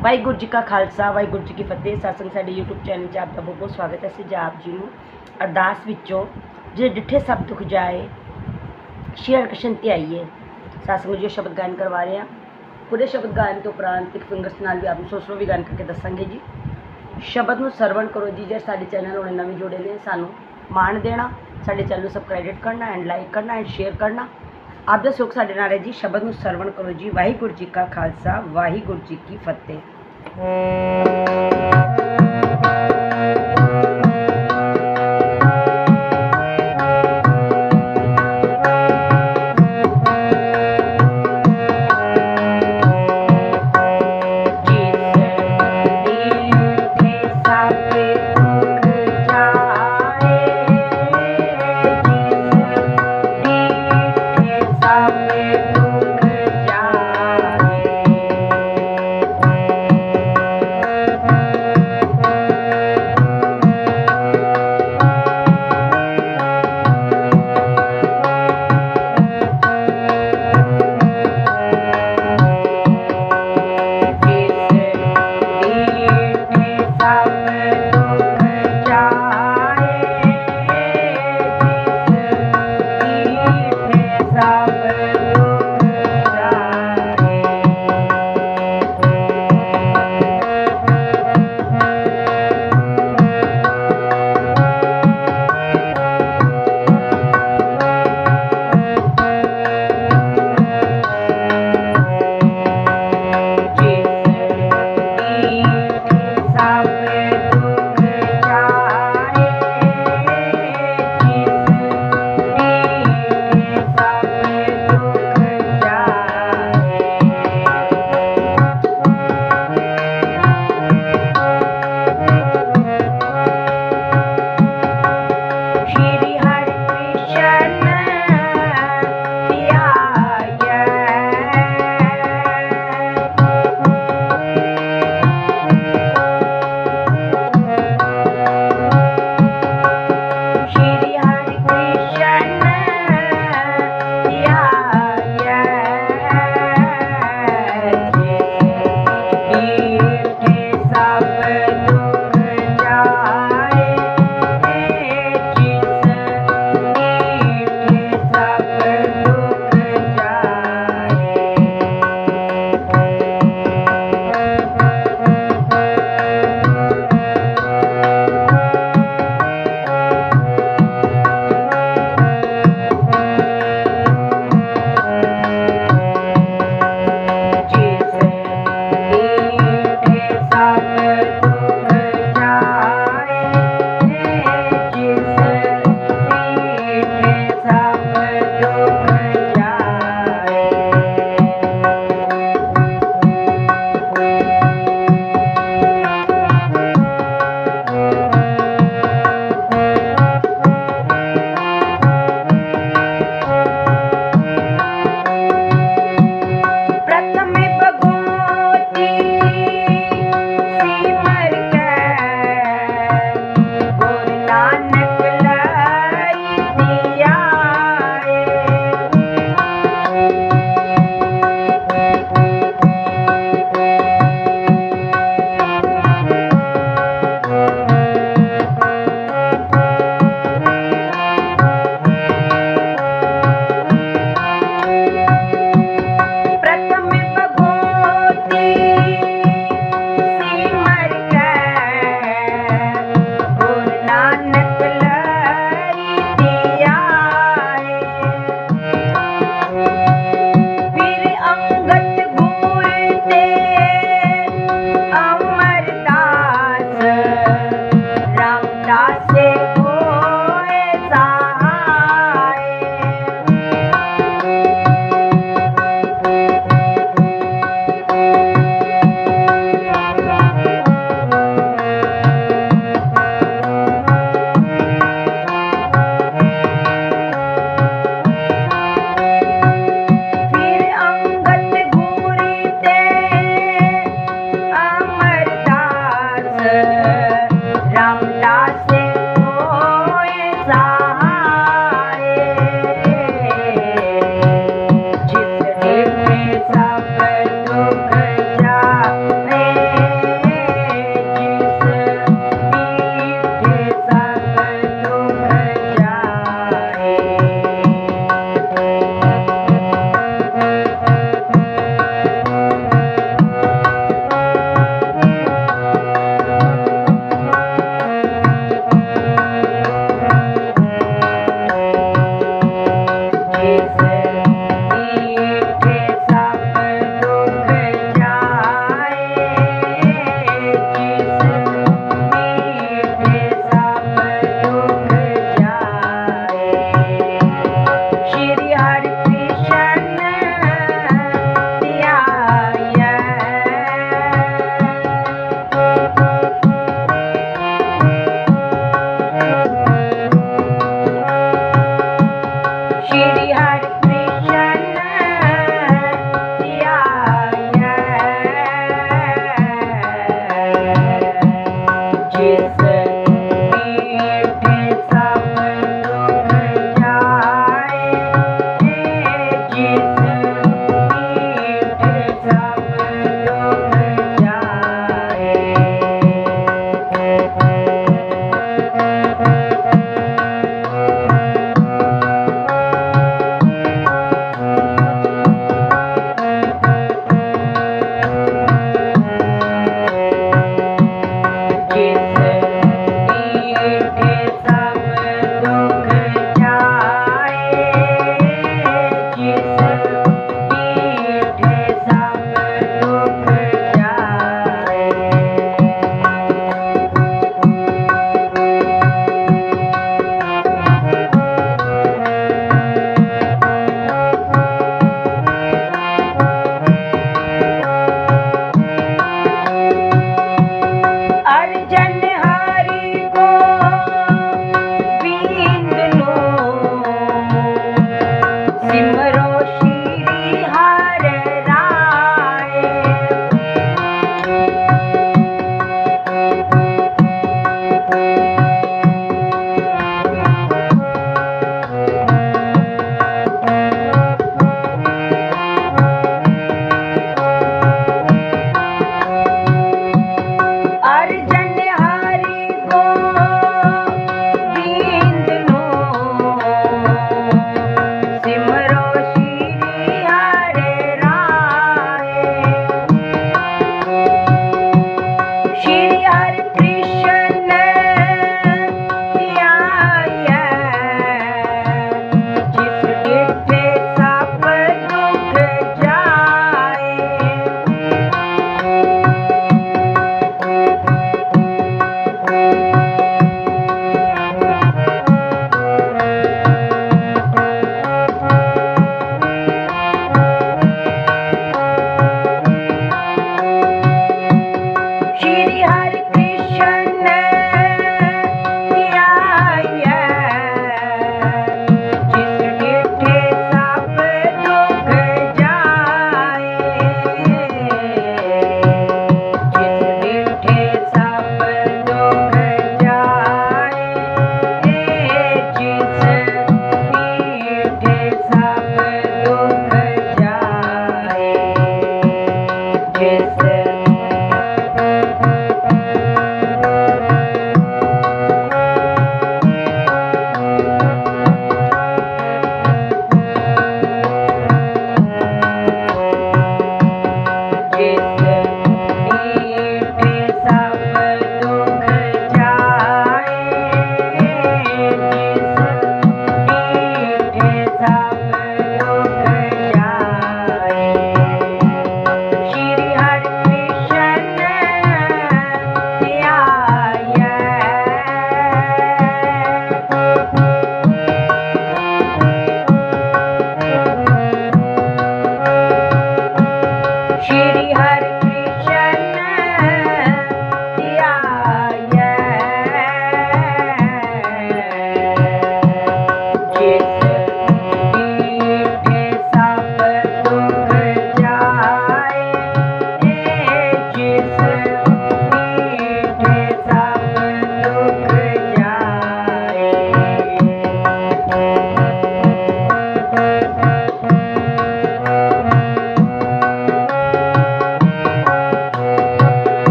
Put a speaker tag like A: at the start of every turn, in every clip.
A: ਵਾਹਿਗੁਰੂ ਜੀ ਕਾ ਖਾਲਸਾ, ਵਾਹਿਗੁਰੂ ਜੀ ਕੀ ਫਤਿਹ। ਸਾਸਨ ਸਾਡੇ YouTube channel 'ਚ ਆਪ ਦਾ ਬਹੁਤ ਬਹੁਤ ਸਵਾਗਤ ਹੈ। ਅਸੀਂ ਜੀ ਆਪ ਜੀ ਨੂੰ ਅਰਦਾਸ ਵਿੱਚੋਂ ਜੇ ਡਿੱਠੇ ਸਭ ਦੁੱਖ ਜਾਏ, ਸ਼੍ਰੀ ਹਰਿਕ੍ਰਿਸ਼ਨ ਤੇ ਆਈਏ। ਸਾਸਨ ਜੀ, ਸ਼ਬਦ ਗਾਇਨ ਕਰਵਾ ਰਹੇ ਹਾਂ। ਪੂਰੇ ਸ਼ਬਦ ਗਾਇਨ ਤੋਂ ਉਪਰੰਤ ਇੱਕ ਫਿੰਗਰਸ ਨਾਲ ਵੀ ਆਪ ਨੂੰ ਸੋਸਰੋ ਵੀ ਗਾਇਨ ਕਰਕੇ ਦੱਸਾਂਗੇ ਜੀ। ਸ਼ਬਦ ਨੂੰ ਸਰਵਣ ਕਰੋ ਜੀ, ਜੇ ਸਾਡੇ ਚੈਨਲ ਨੂੰ ਨਵੇਂ ਜੁੜੇ ਨੇ, ਸਾਨੂੰ ਮਾਣ ਦੇਣਾ, ਸਾਡੇ ਚੈਨਲ ਨੂੰ ਸਬਸਕ੍ਰਾਈਬ ਕਰਨਾ ਐਂਡ ਲਾਈਕ ਕਰਨਾ ਐਂਡ ਸ਼ੇਅਰ ਕਰਨਾ। ਆਪ ਦਾ ਸੁਖ ਸਾਡੇ ਨਾਲ ਹੈ ਜੀ। ਸ਼ਬਦ ਨੂੰ ਸਰਵਣ ਕਰੋ ਜੀ। ਵਾਹਿਗੁਰੂ ਜੀ ਕਾ ਖਾਲਸਾ, ਵਾਹਿਗੁਰੂ ਜੀ ਕੀ ਫਤਿਹ।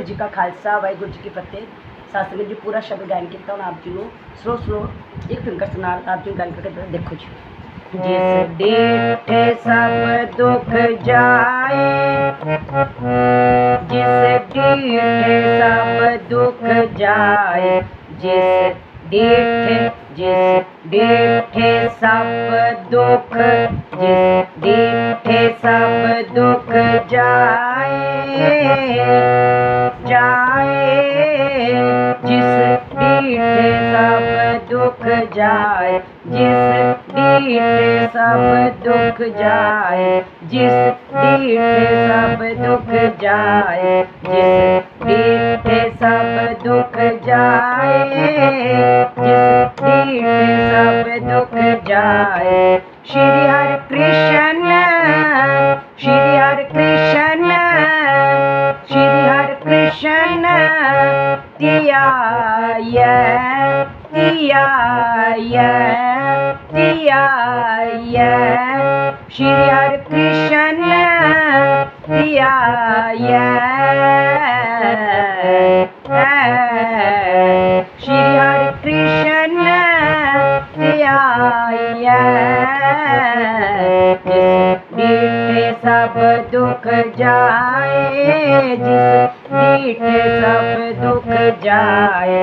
A: ਵਾਹਿਗੁਰੂ ਜੀ ਕਾ ਖਾਲਸਾ ਵਾਹਿਗੁਰੂ ਜੀ ਕੀ ਫਤਿਹ ਸਤਿਗੁਰੂ ਜੀ ਪੂਰਾ ਸ਼ਬਦ ਗਾਇਨ ਕੀਤਾ ਹੁਣ ਆਪ ਜੀ ਨੂੰ ਸਲੋ ਸਲੋ ਇੱਕ ਫਿੰਗਰ ਨਾਲ ਆਪ ਜੀ ਗਾਇਨ ਕਰਕੇ ਦੇਖੋ ਜੀ ਜਿਸ ਡੇਠੇ ਸਭ ਦੁੱਖ ਜਾਏ ਜਿਸ ਡੇਠੇ ਸਭ ਦੁੱਖ ਜਾਏ ਜਿਸ ਡੇਠੇ ਜਿਸ ਡੇਠੇ ਸਭ ਦੁੱਖ ਜਿਸ जिसकी थे सब दुख जाए जाए, जिस पीठे सब दुख जाए, जिस पीठे सब दुख जाए, जिस पीठे सब दुख जाए, जिस पीठे सब दुख जाए, जिस पीठे सब दुख जाए। श्री हरि श्री हर कृष्ण दिया श्री हर कृष्ण दिया सब दुख जाए जिस पीठ सब दुख जाए।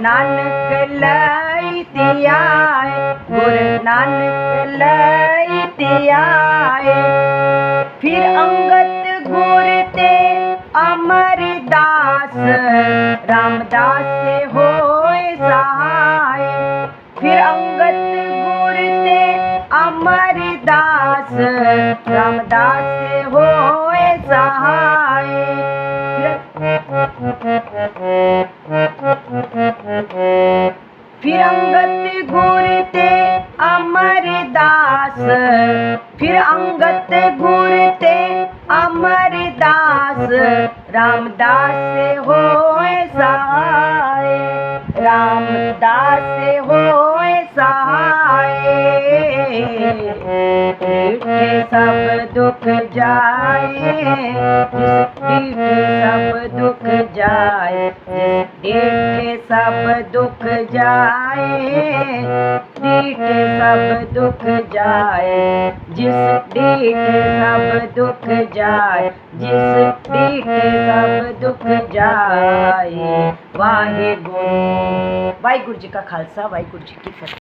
A: नानक लई आए गुर नानक आए फिर अंगत गुर ते अमरदास, रामदास होए सहाय। फिर अंगत गुर ते अमरदास, रामदास होए सहाय। फिर अंगत घूरते अमर अमरदास फिर अंगत घूरते अमर अमरदास रामदास हो सहाय रामदास होए सहाए सब दुख जाए सब दुख जाए के सब दुख जाए डीठ सब दुख जाए जिस डीठ सब दुख जाए जिस डीठ सब दुख जाए वाहे गुरु वाहिगुरु जी का खालसा, वाहिगुरु जी की फतेह।